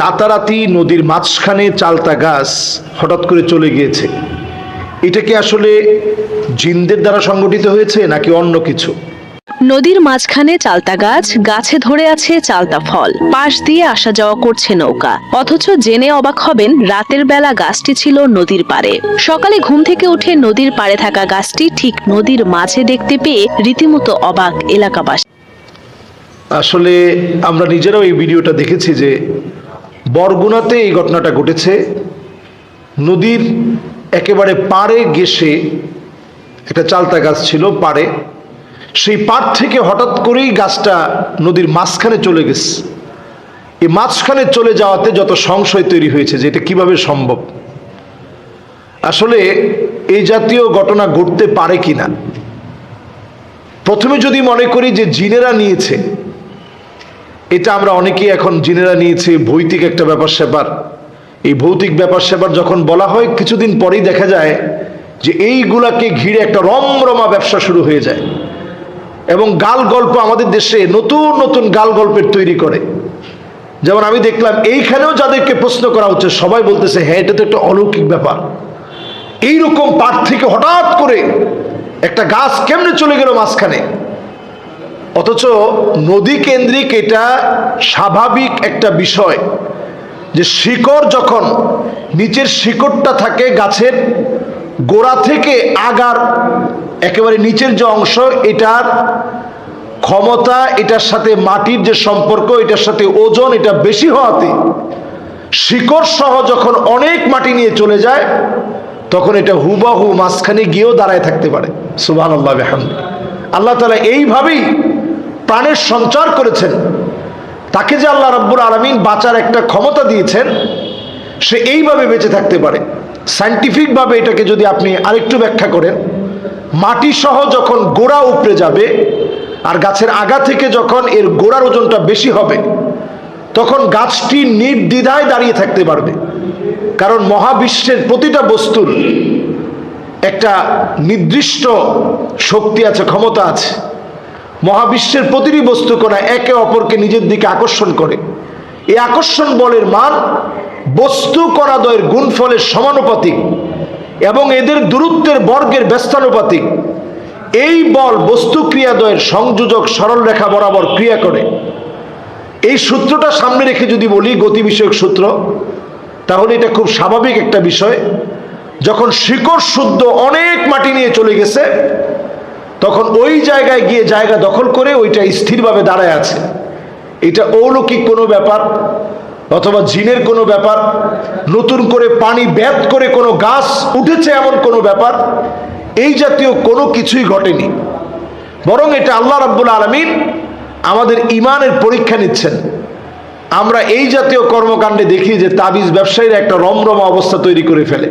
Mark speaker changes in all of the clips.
Speaker 1: রাতারাতি নদীর মাঝখানে চালতা গাছ হঠাৎ করে চলে গিয়েছে। এটা কি আসলে জিনদের দ্বারা সংগঠিত হয়েছে নাকি অন্য কিছু?
Speaker 2: নদীর মাঝখানে চালতা গাছ গাছে ধরে আছে চালতা ফল। পাশ দিয়ে আসা যাওয়া করছে নৌকা। অথচ জেনে অবাক হবেন রাতের বেলা গাছটি ছিল নদীর পাড়ে। সকালে ঘুম থেকে উঠে নদীর পাড়ে থাকা গাছটি ঠিক নদীর মাঝে দেখতে পেয়ে রীতিমতো অবাক এলাকাবাসী।
Speaker 1: আসলে আমরা নিজেরাও এই ভিডিওটা দেখেছি যে বরগুনাতে এই ঘটনাটা ঘটেছে। নদীর একেবারে পাড়ে গেসে একটা চালতা গাছ ছিল পাড়ে। সেই পাড় থেকে হঠাৎ করেই গাছটা নদীর মাঝখানে চলে গেছে। এই মাঝখানে চলে যাওয়াতে যত সংশয় তৈরি হয়েছে যে এটা কীভাবে সম্ভব। আসলে এই জাতীয় ঘটনা ঘটতে পারে কিনা? প্রথমে যদি মনে করি যে জিনেরা নিয়েছে এটা আমরা অনেকেই এখন জিনেরা নিয়েছি, ভৌতিক একটা ব্যাপার স্যাপার। এই ভৌতিক ব্যাপার স্যাপার যখন বলা হয়, কিছুদিন পরেই দেখা যায় যে এইগুলাকে ঘিরে একটা রমরমা ব্যবসা শুরু হয়ে যায়। এবং গাল গল্প আমাদের দেশে নতুন নতুন গাল গল্পের তৈরি করে। যেমন আমি দেখলাম, এইখানেও যাদেরকে প্রশ্ন করা হচ্ছে, সবাই বলতেছে হ্যাঁ এটা তো একটা অলৌকিক ব্যাপার। এইরকম পাট থেকে হঠাৎ করে একটা গাছ কেমনে চলে গেল মাঝখানে? অথচ নদী কেন্দ্রিক এটা স্বাভাবিক একটা বিষয় যে শিকড় যখন নিচের শিকড়টা থাকে গাছের গোড়া থেকে আগার একেবারে নিচের যে অংশ, এটার ক্ষমতা, এটার সাথে মাটির যে সম্পর্ক, এটার সাথে ওজন, এটা বেশি হওয়াতে শিকড় সহ যখন অনেক মাটি নিয়ে চলে যায়, তখন এটা হুবাহু মাঝখানে গিয়েও দাঁড়ায় থাকতে পারে। সুবাহ আল্লাহ আল্লাহ তালা এইভাবেই প্রাণের সঞ্চার করেছেন। তাকে যে আল্লাহ রব্বুর আলমিন বাঁচার একটা ক্ষমতা দিয়েছেন, সে এইভাবে বেঁচে থাকতে পারে। সাইন্টিফিকভাবে এটাকে যদি আপনি আরেকটু ব্যাখ্যা করেন মাটি সহ যখন গোড়া উপড়ে যাবে, আর গাছের আগা থেকে যখন এর গোড়ার ওজনটা বেশি হবে, তখন গাছটি নির্দ্বিধায় দাঁড়িয়ে থাকতে পারবে। কারণ মহাবিশ্বের প্রতিটা বস্তুর একটা নির্দিষ্ট শক্তি আছে, ক্ষমতা আছে। মহাবিশ্বের প্রতিটি বস্তু কোনা একে অপরকে নিজের দিকে আকর্ষণ করে। এই আকর্ষণ বলের মান বস্তু কণাদয়ের গুণফলের সমানুপাতিক এবং এদের দূরত্বের বর্গের ব্যস্তানুপাতিক। এই বল বস্তু ক্রিয়াদয়ের সংযোজক সরল রেখা বরাবর ক্রিয়া করে। এই সূত্রটা সামনে রেখে যদি বলি গতি বিষয়ক সূত্র, তাহলে এটা খুব স্বাভাবিক একটা বিষয়। যখন শিকড় শুদ্ধ অনেক মাটি নিয়ে চলে গেছে তখন ওই জায়গায় গিয়ে জায়গা দখল করে ওইটা স্থিরভাবে দাঁড়ায় আছে। এটা অলৌকিক কোনো ব্যাপার অথবা জিনের কোনো ব্যাপার, নতুন করে পানি ব্যাত করে কোনো গাছ উঠেছে এমন কোনো ব্যাপার, এই জাতীয় কোনো কিছুই ঘটেনি। বরং এটা আল্লাহ রাব্বুল আলমিন আমাদের ইমানের পরীক্ষা নিচ্ছেন। আমরা এই জাতীয় কর্মকাণ্ডে দেখি যে তাবিজ ব্যবসায়ীরা একটা রমরমা অবস্থা তৈরি করে ফেলে।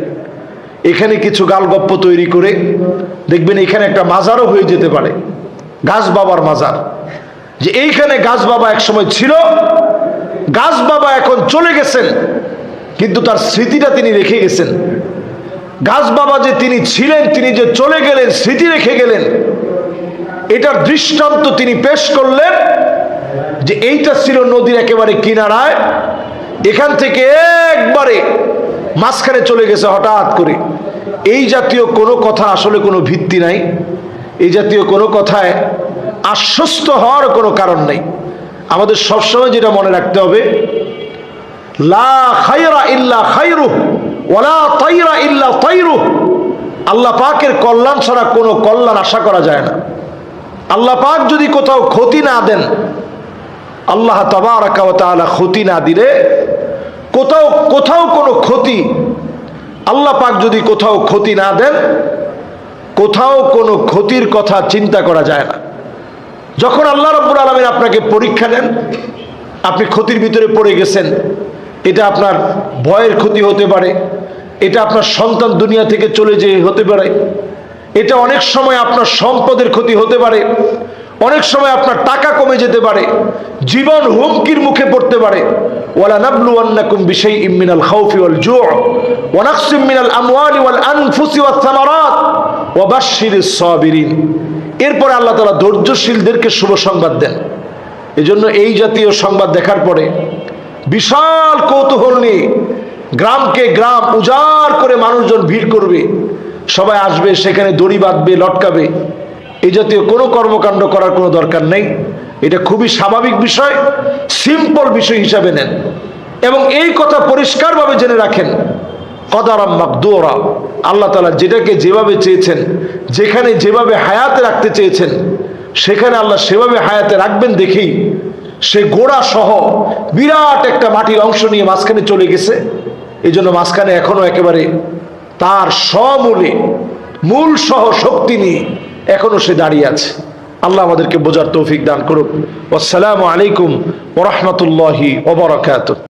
Speaker 1: এখানে কিছু গালগপ্প তৈরি করে দেখবেন এখানে একটা মাজারও হয়ে যেতে পারে। গাছ বাবার মাজার। যে এইখানে গাছ বাবা একসময় ছিল, গাছ বাবা এখন চলে গেছেন, কিন্তু তার স্মৃতিটা তিনি রেখে গেছেন। গাছ বাবা যে তিনি ছিলেন, তিনি যে চলে গেলেন, স্মৃতি রেখে গেলেন, এটার দৃষ্টান্ত তিনি পেশ করলেন যে এইটা ছিল নদীর একেবারে কিনারায়, এখান থেকে একবারে মাঝখানে চলে গেছে হঠাৎ করে। এই জাতীয় কোনো কথা আসলে কোনো ভিত্তি নাই। এই জাতীয় কোনো কথায় আশ্বস্ত হওয়ার কোনো কারণ নেই। আমাদের সবসময় যেটা মনে রাখতে হবে, লা আল্লাহ পাকের কল্যাণ ছাড়া কোনো কল্যাণ আশা করা যায় না। আল্লাহ পাক যদি কোথাও ক্ষতি না দেন, আল্লাহ তাবারাকা ওয়া তাআলা ক্ষতি না দিলে কোথাও কোথাও কোনো ক্ষতি, আল্লাহ পাক যদি কোথাও ক্ষতি না দেন, কোথাও কোনো ক্ষতির কথা চিন্তা করা যায় না। যখন আল্লাহ রব্বুল আলমিন আপনাকে পরীক্ষা নেন আপনি ক্ষতির ভিতরে পড়ে গেছেন, এটা আপনার ভয়ের ক্ষতি হতে পারে, এটা আপনার সন্তান দুনিয়া থেকে চলে যেয়ে হতে পারে, এটা অনেক সময় আপনার সম্পদের ক্ষতি হতে পারে অনেক সময় আপনার টাকা কমে যেতে পারে, জীবন হুমকির মুখে পড়তে পারে। এরপরে আল্লাহ তাআলা ধৈর্যশীলদেরকে শুভ সংবাদ দেন। এজন্য এই জাতীয় সংবাদ দেখার পরে বিশাল কৌতূহল নিয়ে গ্রামকে গ্রাম উজাড় করে মানুষজন ভিড় করবে। সবাই আসবে, সেখানে দড়ি বাঁধবে, লটকাবে। এই জাতীয় কোনো কর্মকাণ্ড করার কোনো দরকার নেই। এটা খুবই স্বাভাবিক বিষয় সিম্পল বিষয় হিসাবে নেন। এবং এই কথা পরিষ্কারভাবে জেনে রাখেন, কদারাম মাকদুরা, আল্লাহ তালা যেটাকে যেভাবে চেয়েছেন, যেখানে যেভাবে হায়াতে রাখতে চেয়েছেন, সেখানে আল্লাহ সেভাবে হায়াতে রাখবেন দেখেই সে গোড়া সহ বিরাট একটা মাটির অংশ নিয়ে মাঝখানে চলে গেছে। এই জন্য মাঝখানে এখনও একেবারে তার সমূলে, মূল সহ শক্তি নিয়ে এখনও সে দাঁড়িয়ে আছে। আল্লাহ আমাদেরকে বোঝার তৌফিক দান করুক। আসসালামু আলাইকুম ওরহমতুল্লাহি ওবরাকাত